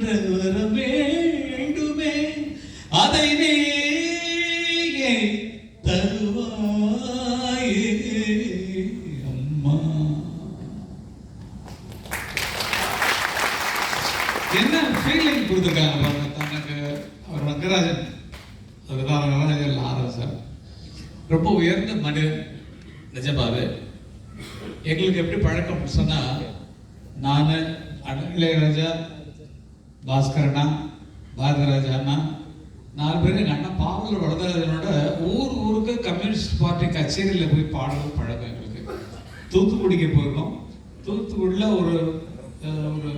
என்ற வரம் வேண்டுமே அதை நீயே தருவாயே அம்மா. என்ன ஃபீலிங் கொடுத்துருக்காங்க பாருங்க தனக்கு. அவர் ரங்கராஜன். அதுதான் ரங்கராஜன் ஆரம்பிச்சார் ரொம்ப உயர்ந்த மனிதன். நிஜமாவே. எங்களுக்கு எப்படி பழக்கம் சொன்னா நான் இளையராஜா பாஸ்கர் அண்ணா பாரதிராஜா அண்ணா நாலு பேர் எங்கள் அண்ணா பாவலர் வரதராஜனோட ஊர் ஊருக்கு கம்யூனிஸ்ட் பார்ட்டி கச்சேரியில் போய் பாடல் பழக்கம் எங்களுக்கு. தூத்துக்குடிக்கு போயிருக்கோம். தூத்துக்குடியில் ஒரு ஒரு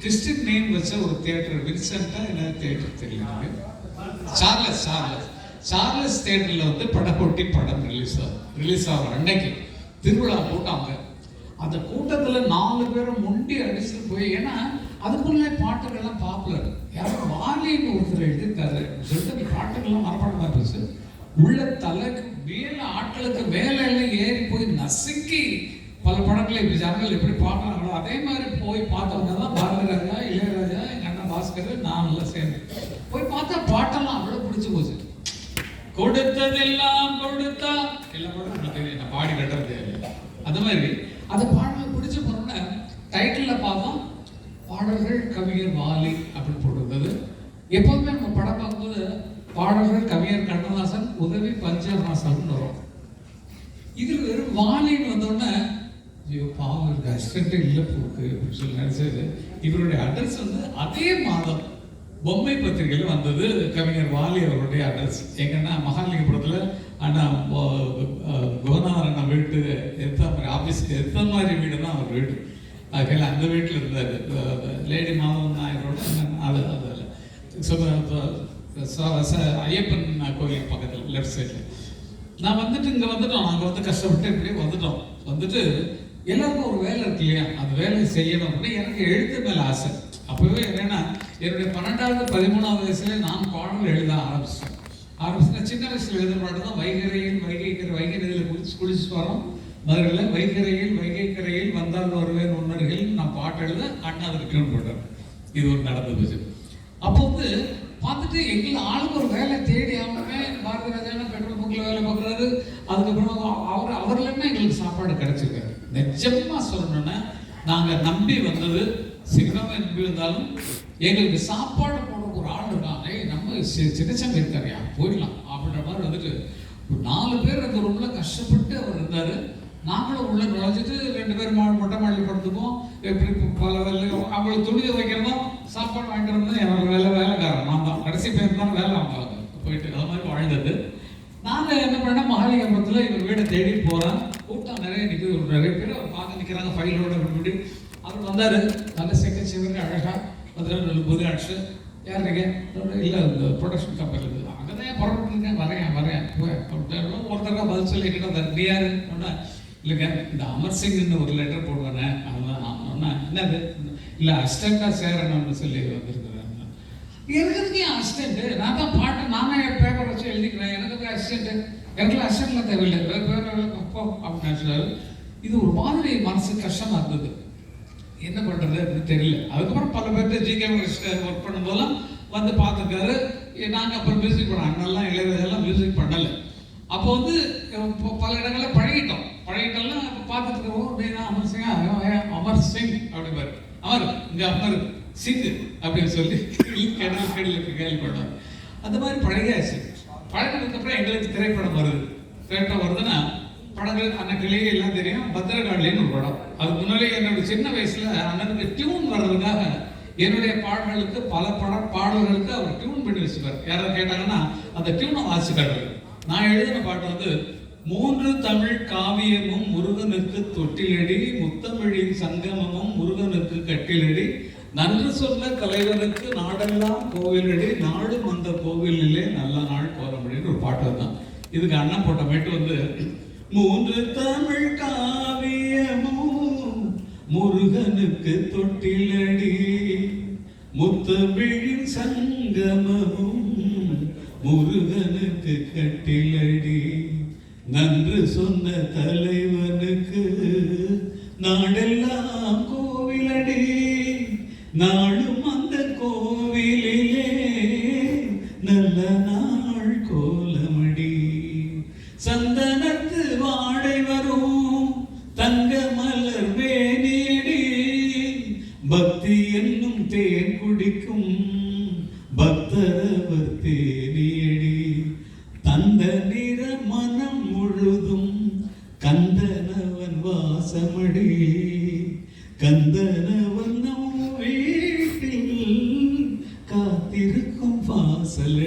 கிறிஸ்டின் நேம் வச்ச ஒரு தியேட்டர் வின்சென்ட்டாக என்ன தியேட்டர் தெரியல சார்லஸ் சார்லஸ். சார்லஸ் தியேட்டரில் வந்து படக்கொட்டி படம் ரிலீஸ் ஆகும் ரிலீஸ் ஆகிற அன்னைக்கு. திருவிழா போட்டாங்க அந்த கூட்டத்தில் நாலு பேரும் முண்டி அடிச்சுட்டு போய் ஏன்னா அதுக்குள்ளே பாட்டுகள்லாம் பாப்புலர் யாரோ வாலின்னு ஒருத்தர் எழுதியிருக்காரு. சொல்லிட்டு அந்த பாட்டுகள்லாம் மரப்பாடமாக இருந்துச்சு. உள்ள தலைக்கு மேல ஆட்களுக்கு மேல எல்லாம் ஏறி போய் நசுக்கி பல படங்களை இப்படி ஜனங்கள் எப்படி பாடுறாங்களோ அதே மாதிரி போய் பார்த்தவங்க தான் பாரதிராஜா இளையராஜா எங்க அண்ணன் பாஸ்கர் நான் நல்லா சேர்ந்து போய் பார்த்தா பாட்டெல்லாம் அவ்வளவு பிடிச்சு போச்சு. கொடுத்ததெல்லாம் கொடுத்தா எல்லா பாட்டும் உங்களுக்கு தெரியும் நான் பாடி கட்டுறது. அது மாதிரி. அந்த பாடலை பிடிச்ச போனோன்னே டைட்டில்ல பார்த்தோம் பாடல்கள் கவிஞர் வாலி அப்படின்னு போட்டிருந்தது. எப்போதுமே நம்ம படம் பார்க்கும்போது பாடல்கள் கவிஞர் கண்ணதாசன் உதவி பஞ்சநாசன் வரும். இதில் வெறும் வாலின்னு வந்தோடனே ஐயோ பாவம் இருக்கு அசிஸ்டன்ட் இல்லை போக்கு அப்படின்னு சொல்லி நினைச்சது. இவருடைய அட்ரஸ் வந்து அதே மாதம் பொம்மை பத்திரிகையில் வந்தது. கவிஞர் வாலி அவருடைய அட்ரஸ் எங்கன்னா மகாலிங்கபுரத்தில் அண்ணா கோனார் அண்ணா வீட்டு எத்த மாதிரி ஆஃபீஸ்க்கு எத்த மாதிரி வீடு தான் அவர் வீடு. ஆகையில் அந்த வீட்டில் இருந்தார் லேடி மாதவன் நாயரோட அது அதில் ஐயப்பன் கோயில் பக்கத்தில் லெஃப்ட் சைடில் நான் வந்துட்டு இங்கே வந்துட்டோம் நாங்கள் வந்து கஷ்டப்பட்டு இப்படியே வந்துட்டோம் வந்துட்டு எல்லாருக்கும் ஒரு வேலை இருக்கு இல்லையா அந்த வேலையை செய்யணும் அப்படின்னு எனக்கு எழுத்து மேலே ஆசை அப்போவே என்னன்னா என்னுடைய பன்னெண்டாவது பதிமூணாவது வயசுல நான் பாடல் எழுத ஆரம்பிச்சேன் ஆரம்பிச்சு சின்ன வயசுல எழுத பாட்டு தான் வைகரையில் வைகை வைகரையில் குளிச்சு குளிச்சு வரோம் மதுரையில் வைகரையில் வைகை கரையில் வந்தால் வருவேன் உன்னர்கள் நான் பாட்டு எழுத அண்ணா அதுக்கு டியூன் போட்டார் இது ஒரு நடந்தது அப்போ வந்து பார்த்துட்டு எங்களை ஆளுக்கு ஒரு வேலை தேடி ஆகணுமே பாரதி ராஜான பெட்ரோல் பங்கில் வேலை பார்க்குறாரு. அதுக்கப்புறம் அவர் அவர்லேயுமே எங்களுக்கு சாப்பாடு கிடச்சிருக்காரு நிஜமாக சொல்லணும்னா நாங்கள் நம்பி வந்தது சினிமாவை நம்பி வந்தாலும் எங்களுக்கு சாப்பாடு போடுற ஒரு ஆள் இருக்காங்க நம்ம சி- சின்னச்சாமி இருக்காருயா போயிடலாம். அப்படின்ற மாதிரி வந்துட்டு ஒரு நாலு பேர் அந்த ரூம்ல கஷ்டப்பட்டு அவர் இருந்தார். நாங்களும் உள்ள நுழைஞ்சிட்டு ரெண்டு பேரும் மா- மொட்டை மாடியில் படுத்துப்போம். எப்படி பல வேலை அவங்களை துணியை வைக்கிறதும் சாப்பாடு வாங்கிட்டு வரதும் என்னோட வேலை வேலைக்காரன் நான் தான். கடைசி பேர் தான் வேலை அவங்களுக்கு போயிட்டு அது மாதிரி வாழ்ந்தது. நாங்கள் என்ன பண்ண மகாலிங்கபுரத்தில் இவர் வீடை தேடி போகிறேன் கூட்டம் நிறைய நிற்குது ஒரு நிறைய பேர் அவர் பார்க்க நிற்கிறாங்க ஃபைலோட இப்படி அவர் வந்தார். நல்ல செக்க சிவங்க அழகாக வந்துட்டு நல்ல புது அடிச்சு. யார் நீங்க? இல்லை இந்த ப்ரொடக்ஷன் கம்பெனி இருக்குது அங்கே தான் புறப்பட்டுருக்கேன்? வரேன் வரேன். போய் அப்படின்னு பதில் சொல்லிக்கிட்டு வந்தார். நீ யாரு? இல்லைங்க இந்த அமர் சிங்னு ஒரு லெட்டர் போடுவானே அவன் ஒன்றா என்னது? இல்லை அசிஸ்டண்ட்டாக சேரணும்னு சொல்லி வந்திருக்கிறேன் எனக்கு எதுக்கு என் நான் தான் பாட்டு நானே பேப்பர் வச்சு எழுதிக்கிறேன். எனக்கு எதுக்கு அசிஸ்டன்ட் எனக்கு அசிஸ்டன்ட்லாம் தேவையில்லை. வேறு வேறு அப்படின்னு சொன்னாரு இது ஒரு மாதிரி மனசு கஷ்டமா இருந்தது. என்ன பண்றது அப்படின்னு தெரியல. அதுக்கப்புறம் பல பேர்ட்ட ஜிகே ஒர்க் பண்ணும்போதெல்லாம் வந்து பார்த்துருக்காரு. நாங்கள் அப்புறம் மியூசிக் பண்ணோம். அண்ணெல்லாம் இளையராஜெல்லாம் மியூசிக் பண்ணலை. அப்போ வந்து பல இடங்களில் பழகிட்டோம். பழகிட்டோம்னா இப்போ பார்த்துட்டு இருக்கோம் அப்படின்னா அமர் சிங் அமர் சிங் அப்படிம்பாரு. அமர் இங்க அமர் சிங் அப்படின்னு சொல்லி கடல் கடலுக்கு கேள்விப்பட்டார் அந்த மாதிரி பழகியாச்சு. பழகினதுக்கப்புறம் எங்களுக்கு திரைப்படம் வருது. திரைப்படம் வருதுன்னா படங்கள் அன்னைக்கிளே எல்லாம் தெரியும். பத்திரகாளின்னு ஒரு படம். அதுக்கு முன்னாலே என்னோட சின்ன வயசுல அண்ணனுக்கு டியூன் வர்றதுக்காக என்னுடைய பாடல்களுக்கு பல பட பாடல்களுக்கு அவர் டியூன் பண்ணி வச்சுப்பார். யாராவது கேட்டாங்கன்னா அந்த டியூனை வாசிக்காடு நான் எழுதின பாட்டு வந்து மூன்று தமிழ் காவியமும் முருகனுக்கு தொட்டிலடி முத்தமிழின் சங்கமமும் முருகனுக்கு கட்டிலடி. நன்று சொன்ன தலைவனுக்கு நாடெல்லாம் கோவிலடி நாடும் அந்த கோவிலிலே நல்ல நாள் கோலமடின்னு ஒரு பாட்டு தான் இதுக்கு அண்ணன் போட்ட மேட்டு வந்து மூன்று தமிழ் காவியமும் முருகனுக்கு தொட்டிலடி முத்தமிழின் சங்கமமும் முருகனுக்கு கட்டிலடி. நன்று சொன்ன தலைவனுக்கு நாடெல்லாம் கோவிலடி. நாளும் அந்த கோவிலிலே நல்ல நாள் கோலமடி. சந்தனத்து வாட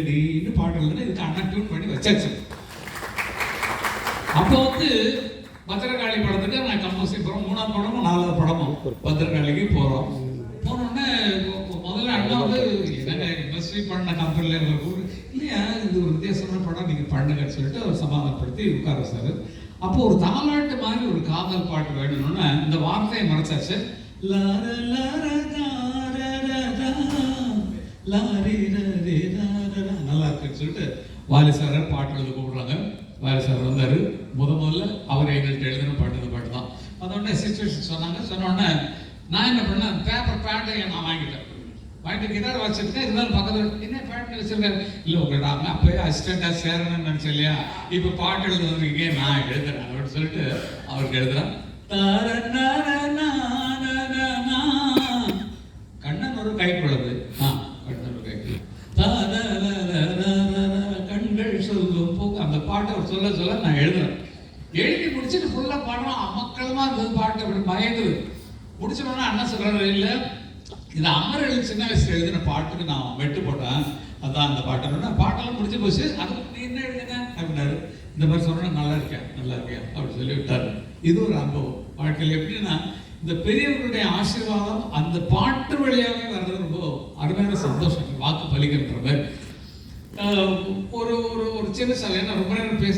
வாசலடின்னு பாடல் இதுக்கு அண்ணன் பண்ணி வச்சாச்சு. அப்போ வந்து பத்திரகாளி படத்துக்கு நான் கம்போசிங் போகிறோம் மூணாவது படமும் நாலாவது படமும் பத்திரகாளிக்கு போகிறோம் போனோடனே முதல்ல அண்ணா வந்து என்னங்க இன்வெஸ்ட்ரி பண்ண கம்பெனியில் இல்லையா இது ஒரு வித்தியாசமான படம் நீங்கள் பண்ணுங்கன்னு சொல்லிட்டு அவர் சமாதானப்படுத்தி உட்கார வச்சார். அப்போ ஒரு தாலாட்டு மாதிரி ஒரு காதல் பாட்டு வேணும்னு இந்த வார்த்தையை மறைச்சாச்சு. லார லார தார லார சொல்லிட்டு வாலி பாட்டு எழுத கூப்பிடுறாங்க. வாலி சார் வந்தார். முத முதல்ல அவர் எங்கள்கிட்ட எழுதின பாட்டு இந்த பாட்டு தான். அதோடனே சுச்சுவேஷன் சொன்னாங்க. சொன்ன உடனே நான் என்ன பண்ணேன்? பேப்பர் பேட்டை நான் வாங்கிட்டேன். வாங்கிட்டு கிதார் வச்சிருக்கேன் இருந்தாலும் பக்கத்தில் என்ன பேண்ட் வச்சிருக்காரு? இல்லை உங்களோட அம்மா அப்பயே அசிஸ்டண்டாக சேரணும்னு நினச்சேன் இல்லையா? இப்போ பாட்டு எழுத வந்திருக்கீங்க நான் எழுதுறேன் அப்படின்னு சொல்லிட்டு அவருக்கு எழுதுறேன் தார நார நார நா. கண்ணன் ஒரு கை குழந்தை ஆ கண்ணன் ஒரு கை குழந்தை. தாரரரரரர, கண்கள் சொல்லும் போக்கு அந்த பாட்டை அவர் சொல்ல சொல்ல நான் எழுதுறேன் எழுதி முடிச்சுட்டு ஃபுல்லாக பாடுறோம் அமக்களமா இருந்தது பாட்டு அப்படி பயங்குது முடிச்ச உடனே அண்ணன் சொல்றாரு இல்லை இது அமர் சின்ன வயசுல எழுதின பாட்டுக்கு நான் வெட்டு போட்டேன். அதான் அந்த பாட்டு. பாட்டெல்லாம் முடிஞ்சு போச்சு. அது நீ என்ன எழுதுங்க அப்படின்னாரு. இந்த மாதிரி சொன்னா நல்லா இருக்கேன் நல்லா இருக்கேன் அப்படி சொல்லி விட்டாரு. இது ஒரு அனுபவம். வாழ்க்கையில் எப்படின்னா இந்த பெரியவர்களுடைய ஆசீர்வாதம் அந்த பாட்டு வழியாகவே வர்றது ரொம்ப அருமையான சந்தோஷம் வாக்கு பலிக்கின்ற மாதிரி. ஒரு ஒரு ஒரு சின்ன சலை ரொம்ப நேரம் பேச